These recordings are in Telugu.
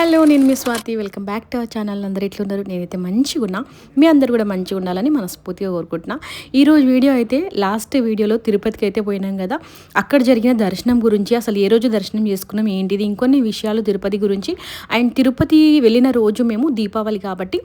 హలో నేను మీ Swathi. Welcome back to our channel. అందరు ఎట్లున్నారు? నేనైతే మంచిగా ఉన్నా మీ అందరు కూడా మంచిగా ఉండాలని మనస్ఫూర్తిగా కోరుకుంటున్నా. ఈరోజు వీడియో అయితే లాస్ట్ వీడియోలో తిరుపతికి అయితే పోయినాం కదా. అక్కడ జరిగిన దర్శనం గురించి అసలు ఏ రోజు దర్శనం చేసుకున్నాం ఏంటిది ఇంకొన్ని విషయాలు తిరుపతి గురించి. అండ్ తిరుపతి వెళ్ళిన రోజు మేము దీపావళి కాబట్టి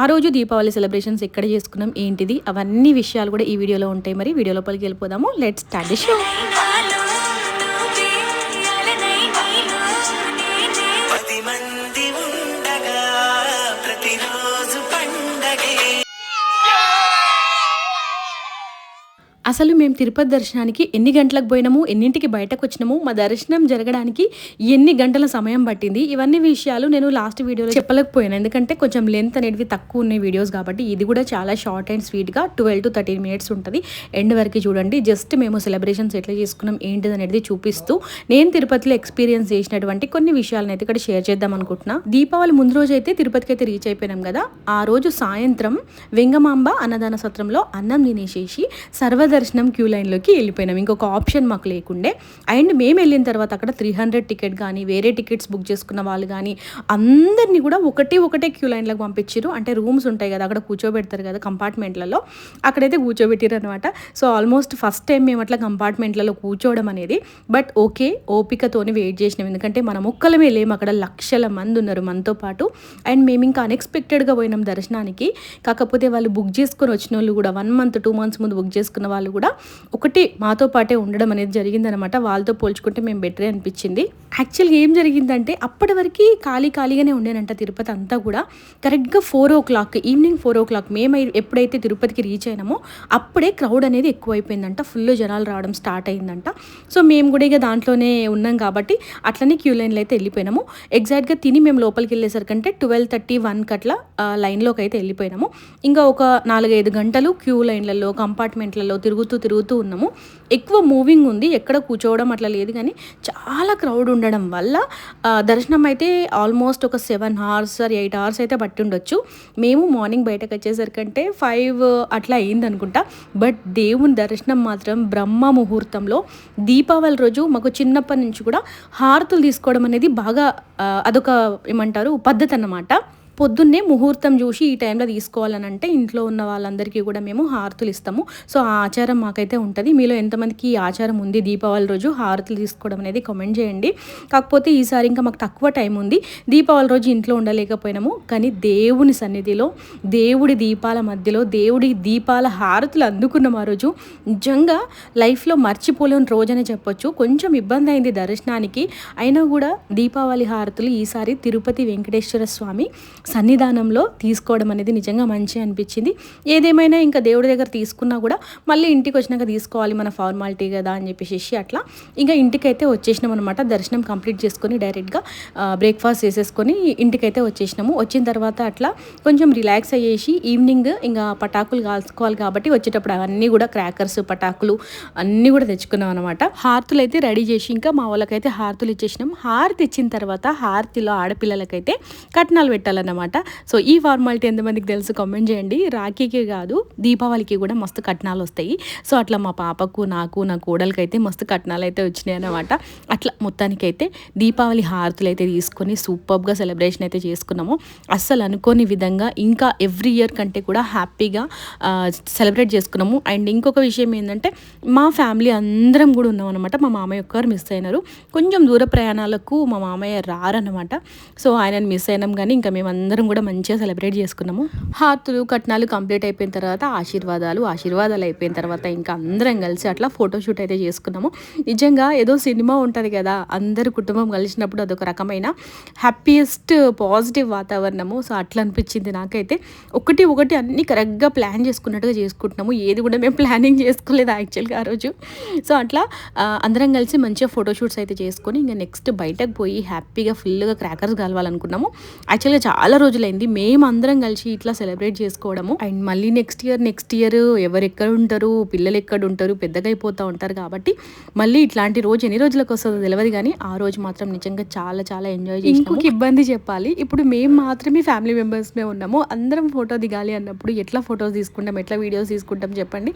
ఆ రోజు దీపావళి సెలబ్రేషన్స్ ఎక్కడ చేసుకున్నాం ఏంటిది అవన్నీ విషయాలు కూడా ఈ వీడియోలో ఉంటాయి. మరి వీడియో లోపలికి వెళ్ళిపోదాము. Let's start show. అసలు మేము తిరుపతి దర్శనానికి ఎన్ని గంటలకు పోయినాము ఎన్నింటికి బయటకు వచ్చినాము మా దర్శనం జరగడానికి ఎన్ని గంటల సమయం పట్టింది ఇవన్నీ విషయాలు నేను లాస్ట్ వీడియోలో చెప్పలేకపోయాను. ఎందుకంటే కొంచెం లెంత్ అనేవి తక్కువ ఉన్నాయి వీడియోస్ కాబట్టి ఇది కూడా చాలా షార్ట్ అండ్ స్వీట్గా ట్వెల్వ్ టు థర్టీన్ మినిట్స్ ఉంటుంది. ఎండ్ వరకు చూడండి. జస్ట్ మేము సెలబ్రేషన్స్ ఎట్లా చేసుకున్నాం ఏంటిది అనేది చూపిస్తూ నేను తిరుపతిలో ఎక్స్పీరియన్స్ చేసినటువంటి కొన్ని విషయాలను అయితే ఇక్కడ షేర్ చేద్దాం అనుకుంటున్నా. దీపావళి ముందు రోజు అయితే తిరుపతికి అయితే రీచ్ అయిపోయినాం కదా. ఆ రోజు సాయంత్రం వెంగమాంబ అన్నదాన సత్రంలో అన్నం తినేసేసి దర్శనం క్యూ లైన్లోకి వెళ్ళిపోయినాం. ఇంకొక ఆప్షన్ మాకు లేకుండే. అండ్ మేము వెళ్ళిన తర్వాత అక్కడ త్రీ హండ్రెడ్ టికెట్ కానీ వేరే టికెట్స్ బుక్ చేసుకున్న వాళ్ళు కానీ అందరినీ కూడా ఒకటే ఒకటే క్యూ లైన్లోకి పంపించారు అంటే రూమ్స్ ఉంటాయి కదా అక్కడ కూర్చోబెడతారు కదా కంపార్ట్మెంట్లలో అక్కడైతే కూర్చోబెట్టారు అనమాట సో ఆల్మోస్ట్ ఫస్ట్ టైం మేము అట్లా కంపార్ట్మెంట్లలో కూర్చోవడం అనేది. బట్ ఓకే ఓపికతోనే వెయిట్ చేసినాం. ఎందుకంటే మనం ఒక్కలమే లేము అక్కడ లక్షల మంది ఉన్నారు మనతో పాటు. అండ్ మేము ఇంకా అన్ఎక్స్పెక్టెడ్గా పోయినాం దర్శనానికి. కాకపోతే వాళ్ళు బుక్ చేసుకొని వచ్చిన వాళ్ళు కూడా వన్ మంత్ టూ మంత్స్ ముందు బుక్ చేసుకున్న వాళ్ళు కూడా ఒకటి మాతో పాటే ఉండడం అనేది జరిగిందనమాట వాళ్ళతో పోల్చుకుంటే మేము బెటరే అనిపించింది. యాక్చువల్గా ఏం జరిగిందంటే అప్పటి వరకు ఖాళీ ఖాళీగానే ఉండేనంట తిరుపతి అంతా కూడా. కరెక్ట్గా four o'clock evening four o'clock మేము ఎప్పుడైతే తిరుపతికి రీచ్ అయినామో అప్పుడే క్రౌడ్ అనేది ఎక్కువైపోయిందంట. ఫుల్ జనాలు రావడం స్టార్ట్ అయిందంట. సో మేము కూడా ఇక దాంట్లోనే ఉన్నాం కాబట్టి అట్లనే క్యూ లైన్లో అయితే వెళ్ళిపోయినాము. ఎగ్జాక్ట్గా తిని మేము లోపలికి వెళ్ళేసరికంటే ట్వెల్వ్ థర్టీ వన్ కట్లా లైన్లోకి అయితే వెళ్ళిపోయినాము. ఇంకా ఒక నాలుగైదు గంటలు క్యూ లైన్లలో కంపార్ట్మెంట్లలో తిరుగుతూ తిరుగుతూ ఉన్నాము. ఎక్కువ మూవింగ్ ఉంది. ఎక్కడ కూర్చోవడం అట్లా లేదు కానీ చాలా క్రౌడ్ ఉండడం వల్ల దర్శనం అయితే ఆల్మోస్ట్ ఒక seven hours or eight hours అయితే పట్టి ఉండొచ్చు మేము మార్నింగ్ బయటకు వచ్చేసరికంటే ఫైవ్ అట్లా అయింది అనుకుంటా. బట్ దేవుని దర్శనం మాత్రం బ్రహ్మ ముహూర్తంలో దీపావళి రోజు మాకు చిన్నప్పటి నుంచి కూడా హారతులు తీసుకోవడం అనేది బాగా అదొక ఏమంటారు పద్ధతి అన్నమాట. పొద్దున్నే ముహూర్తం చూసి ఈ టైంలో తీసుకోవాలని అంటే ఇంట్లో ఉన్న వాళ్ళందరికీ కూడా మేము హారతులు ఇస్తాము. సో ఆ ఆచారం మాకైతే ఉంటుంది. మీలో ఎంతమందికి ఈ ఆచారం ఉంది? దీపావళి రోజు హారతులు తీసుకోవడం అనేది కామెంట్ చేయండి. కాకపోతే ఈసారి ఇంకా మాకు తక్కువ టైం ఉంది. దీపావళి రోజు ఇంట్లో ఉండలేకపోయినాము. కానీ దేవుని సన్నిధిలో దేవుడి దీపాల మధ్యలో దేవుడి దీపాల హారతులు అందుకున్నాం ఆ రోజు. నిజంగా లైఫ్లో మర్చిపోలేని రోజనే చెప్పొచ్చు. కొంచెం ఇబ్బంది అయింది దర్శనానికి. అయినా కూడా దీపావళి హారతులు ఈసారి తిరుపతి వెంకటేశ్వర స్వామి సన్నిధానంలో తీసుకోవడం అనేది నిజంగా మంచి అనిపించింది. ఏదేమైనా ఇంకా దేవుడి దగ్గర తీసుకున్నా కూడా మళ్ళీ ఇంటికి వచ్చినాక తీసుకోవాలి మన ఫార్మాలిటీ కదా అని చెప్పేసి అట్లా. ఇంకా ఇంటికైతే వచ్చేసినాం అనమాట దర్శనం కంప్లీట్ చేసుకొని డైరెక్ట్గా బ్రేక్ఫాస్ట్ చేసేసుకొని ఇంటికైతే వచ్చేసినాము. వచ్చిన తర్వాత అట్లా కొంచెం రిలాక్స్ అయ్యేసి ఈవినింగ్ ఇంకా పటాకులు కాల్చుకోవాలి కాబట్టి వచ్చేటప్పుడు అవన్నీ కూడా క్రాకర్స్ పటాకులు అన్నీ కూడా తెచ్చుకున్నాం అనమాట హారతులు అయితే రెడీ చేసి ఇంకా మా వాళ్ళకైతే హారతులు ఇచ్చేసినాం. హారతి ఇచ్చిన తర్వాత హారతిలో ఆడపిల్లలకైతే కట్నాలు పెట్టాలన్నమాట. అనమాట. సో ఈ ఫార్మాలిటీ ఎంతమందికి తెలుసు కామెంట్ చేయండి. రాఖీకి కాదు దీపావళికి కూడా మస్తు కట్నాలు వస్తాయి. సో అట్లా మా పాపకు నాకు నా కోడలికి అయితే మస్తు కట్నాలు అయితే వచ్చినాయి అనమాట. అట్లా మొత్తానికైతే దీపావళి హారతులు అయితే తీసుకొని సూపర్గా సెలబ్రేషన్ అయితే చేసుకున్నాము. అస్సలు అనుకోని విధంగా ఇంకా ఎవ్రీ ఇయర్ కంటే కూడా హ్యాపీగా సెలబ్రేట్ చేసుకున్నాము. అండ్ ఇంకొక విషయం ఏంటంటే మా ఫ్యామిలీ అందరం కూడా ఉన్నాం అనమాట. మా మామయ్య ఒక్కరు మిస్ అయినారు. కొంచెం దూర ప్రయాణాలకు మా మామయ్య రారనమాట. సో ఆయనని మిస్ అయినాం కానీ ఇంకా అందరం కూడా మంచిగా సెలబ్రేట్ చేసుకున్నాము. హాతులు కట్నాలు కంప్లీట్ అయిపోయిన తర్వాత ఆశీర్వాదాలు ఆశీర్వాదాలు అయిపోయిన తర్వాత ఇంకా అందరం కలిసి అట్లా ఫోటోషూట్ అయితే చేసుకున్నాము. నిజంగా ఏదో సినిమా ఉంటుంది కదా అందరు కుటుంబం కలిసినప్పుడు అదొక రకమైన హ్యాపీయెస్ట్ పాజిటివ్ వాతావరణము. సో అట్లా అనిపించింది నాకైతే. ఒకటి ఒకటి అన్ని కరెక్ట్గా ప్లాన్ చేసుకున్నట్టుగా చేసుకుంటున్నాము. ఏది కూడా మేము ప్లానింగ్ చేసుకోలేదు యాక్చువల్గా ఆ రోజు. సో అట్లా అందరం కలిసి మంచిగా ఫోటోషూట్స్ అయితే చేసుకొని ఇంకా నెక్స్ట్ బయటకు పోయి హ్యాపీగా ఫుల్గా క్రాకర్స్ కలవాలనుకున్నాము. యాక్చువల్గా చాలా రోజులైంది. మేము అందరం కలిసి ఇట్లా సెలబ్రేట్ చేసుకోవడము. అండ్ మళ్ళీ నెక్స్ట్ ఇయర్ నెక్స్ట్ ఇయర్ ఎవరు ఎక్కడ ఉంటారు పిల్లలు ఎక్కడ ఉంటారు పెద్దగా అయిపోతూ ఉంటారు కాబట్టి మళ్ళీ ఇట్లాంటి రోజు ఎన్ని రోజులకు వస్తుందో తెలియదు కానీ ఆ రోజు మాత్రం నిజంగా చాలా చాలా ఎంజాయ్ చేసి ఇంకొక ఇబ్బంది చెప్పాలి. ఇప్పుడు మేము మాత్రమే ఫ్యామిలీ మెంబర్స్మే ఉన్నాము. అందరం ఫోటో దిగాలి అన్నప్పుడు ఎట్లా ఫొటోస్ తీసుకుంటాం ఎట్లా వీడియోస్ తీసుకుంటాం చెప్పండి.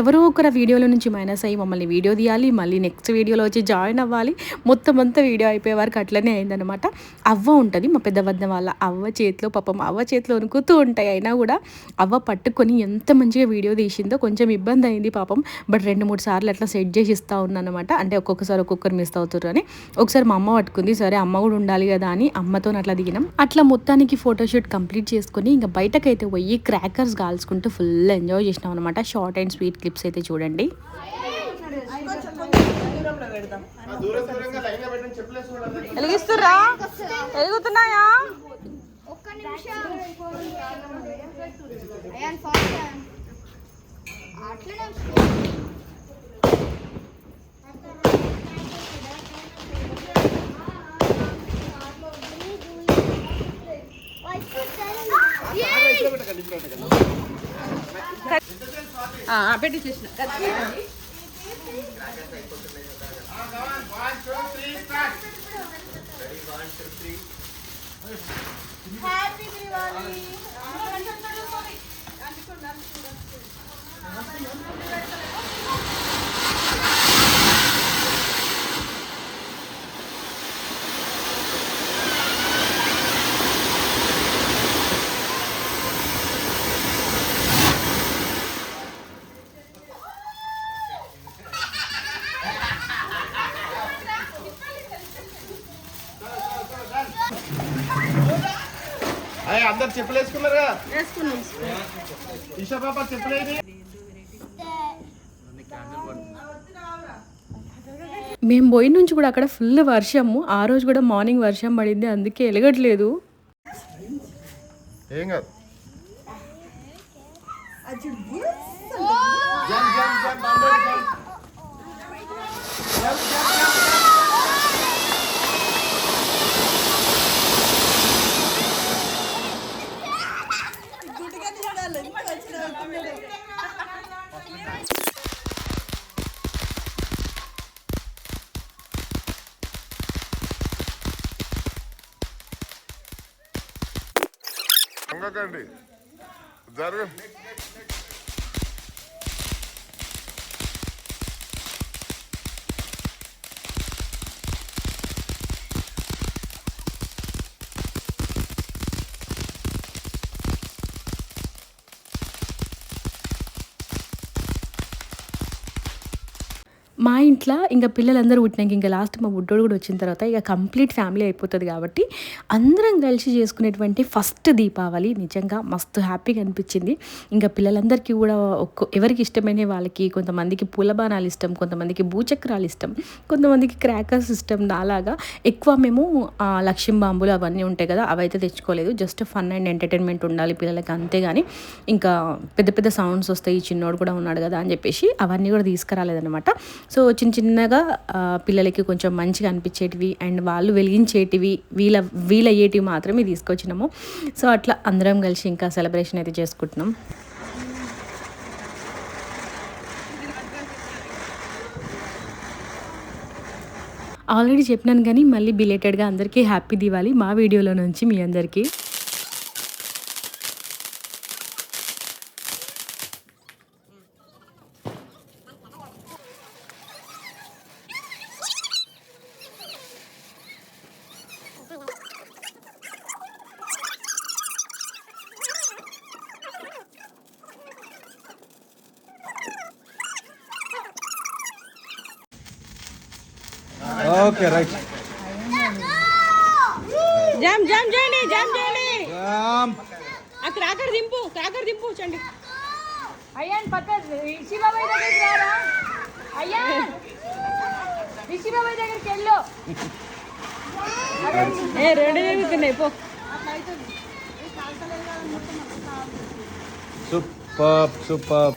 ఎవరో ఒకరు వీడియోలో నుంచి మైనస్ అయ్యి మమ్మల్ని వీడియో తీయాలి మళ్ళీ నెక్స్ట్ వీడియోలో వచ్చి జాయిన్ అవ్వాలి. మొత్తం అంతా వీడియో అయిపోయే వరకు అట్లనే అయిందనమాట అవ్వ ఉంటుంది మా పెద్ద వద్ద వాళ్ళ అవ్వ చేతిలో పాపం అవ్వ చేతిలో వణుకుతూ ఉంటాయి. అయినా కూడా అవ్వ పట్టుకొని ఎంత మంచిగా వీడియో తీసిందో కొంచెం ఇబ్బంది అయింది పాపం. బట్ రెండు మూడు సార్లు అట్లా సెట్ చేసి ఇస్తా ఉన్నానమాట. అంటే ఒక్కొక్కసారి ఒక్కొక్కరు మిస్ అవుతారు అని. ఒకసారి మా అమ్మ పట్టుకుంది. సరే అమ్మ కూడా ఉండాలి కదా అని అమ్మతో అట్లా దిగినాం. అట్లా మొత్తానికి ఫోటోషూట్ కంప్లీట్ చేసుకొని ఇంకా బయటకైతే పోయి క్రాకర్స్ కాల్చుకుంటూ ఫుల్ ఎంజాయ్ చేసినాం అనమాట షార్ట్ అండ్ స్వీట్ క్లిప్స్ అయితే చూడండి. వెలిగిస్తుర్రా? వెలుగుతున్నాయా? ఒక్క నిమిషం. అయ్యాన్ ఫాస్ట్ అట్లనే పెట్టి చేసిన అయ్యి అందరు చెప్పులు వేసుకున్నారుగా ఈషా పాప చెప్పులేది? మేము పోయిన నుంచి కూడా అక్కడ ఫుల్ వర్షము. ఆ రోజు కూడా మార్నింగ్ వర్షం పడింది అందుకే వెలగట్లేదు ఏం కాదు. వంగకండి. జరుగు మా ఇంట్లో ఇంకా పిల్లలందరూ పుట్టినాక ఇంకా లాస్ట్ మా బుడ్డోడు కూడా వచ్చిన తర్వాత ఇక కంప్లీట్ ఫ్యామిలీ అయిపోతుంది కాబట్టి అందరం కలిసి చేసుకునేటువంటి ఫస్ట్ దీపావళి నిజంగా మస్తు హ్యాపీగా అనిపించింది. ఇంకా పిల్లలందరికీ కూడా ఒక్కో ఎవరికి ఇష్టమైన వాళ్ళకి కొంతమందికి పూల బాణాలు ఇష్టం కొంతమందికి భూచక్రాలు ఇష్టం కొంతమందికి క్రాకర్స్ ఇష్టం అలాగా ఎక్కువ మేము లక్ష్యం బాంబులు అవన్నీ ఉంటాయి కదా అవైతే తెచ్చుకోలేదు. జస్ట్ ఫన్ అండ్ ఎంటర్టైన్మెంట్ ఉండాలి పిల్లలకి అంతేగాని ఇంకా పెద్ద పెద్ద సౌండ్స్ వస్తాయి ఈ చిన్నోడు కూడా ఉన్నాడు కదా అని చెప్పేసి అవన్నీ కూడా తీసుకురాలేదన్నమాట. సో చిన్న చిన్నగా పిల్లలకి కొంచెం మంచిగా అనిపించేటివి అండ్ వాళ్ళు వెలిగించేటివి వీళ్ళ వీలయ్యేటివి మాత్రమే తీసుకొచ్చినాము. సో అట్లా అందరం కలిసి ఇంకా సెలబ్రేషన్ అయితే చేసుకుంటున్నాం. ఆల్రెడీ చెప్పినాను కానీ మళ్ళీ బిలేటెడ్గా అందరికీ హ్యాపీ దివాలి మా వీడియోలో నుంచి మీ అందరికీ. Okay right. జామ్ జామ్ చేయండి జామ్ చేయండి. ఆ క్రాకర్ దింపు క్రాకర్ దింపు చండి. అయ్యాన్ పక్క రిషిబాబాయ్ దగ్గరికి రారా? అయ్యా రిషిబాబాయ్ దగ్గరికి వెళ్ళు. ఏ రెండు జరుగుతున్నాయి పో. Super super.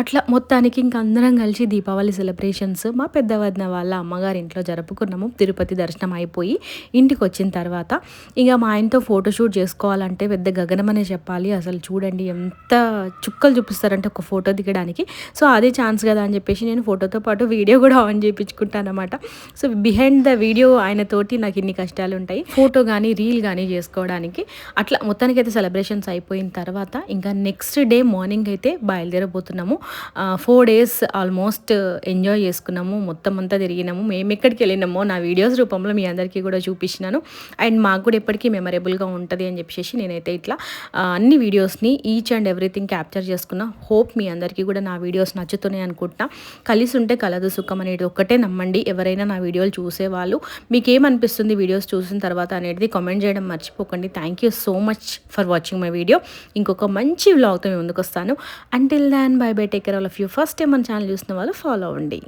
అట్లా మొత్తానికి ఇంక అందరం కలిసి దీపావళి సెలబ్రేషన్స్ మా పెద్ద వదిన వాళ్ళ అమ్మగారి ఇంట్లో జరుపుకున్నాము. తిరుపతి దర్శనం అయిపోయి ఇంటికి వచ్చిన తర్వాత ఇక మా ఆయనతో ఫోటోషూట్ చేసుకోవాలంటే పెద్ద గగనం అనే చెప్పాలి. అసలు చూడండి ఎంత చుక్కలు చూపిస్తారంటే ఒక ఫోటో దిగడానికి. సో అదే ఛాన్స్ కదా అని చెప్పేసి నేను ఫోటోతో పాటు వీడియో కూడా ఆన్ చేయించుకుంటాను అనమాట సో బిహైండ్ ద వీడియో ఆయనతోటి నాకు ఇన్ని కష్టాలు ఉంటాయి. ఫోటో కానీ రీల్ కానీ చేసుకోవడానికి. అట్లా మొత్తానికి అయితే సెలబ్రేషన్స్ అయిపోయిన తర్వాత ఇంకా నెక్స్ట్ డే మార్నింగ్ అయితే బయలుదేరబోతున్నాము. ఫోర్ డేస్ ఆల్మోస్ట్ ఎంజాయ్ చేసుకున్నాము. మొత్తం అంతా తిరిగినాము. మేము ఎక్కడికి వెళ్ళినామో నా వీడియోస్ రూపంలో మీ అందరికీ కూడా చూపించినాను అండ్ మాకు కూడా ఎప్పటికీ మెమరబుల్గా ఉంటుంది అని చెప్పేసి నేనైతే ఇట్లా అన్ని వీడియోస్ని ఈచ్ అండ్ ఎవ్రీథింగ్ క్యాప్చర్ చేసుకున్నా. హోప్ మీ అందరికీ కూడా నా వీడియోస్ నచ్చుతున్నాయి అనుకుంటున్నా. కలిసి ఉంటే కలదు సుఖం అనేది ఒక్కటే నమ్మండి. ఎవరైనా నా వీడియోలు చూసేవాళ్ళు మీకు ఏమనిపిస్తుంది వీడియోస్ చూసిన తర్వాత అనేది కామెంట్ చేయడం మర్చిపోకండి. Thank you so much for watching my video ఇంకొక మంచి వ్లాగ్తో మేము ముందుకు వస్తాను. Until then bye bye take care all of you. First time మన ఛానల్ చూసిన వాళ్ళు ఫాలో అవ్వండి.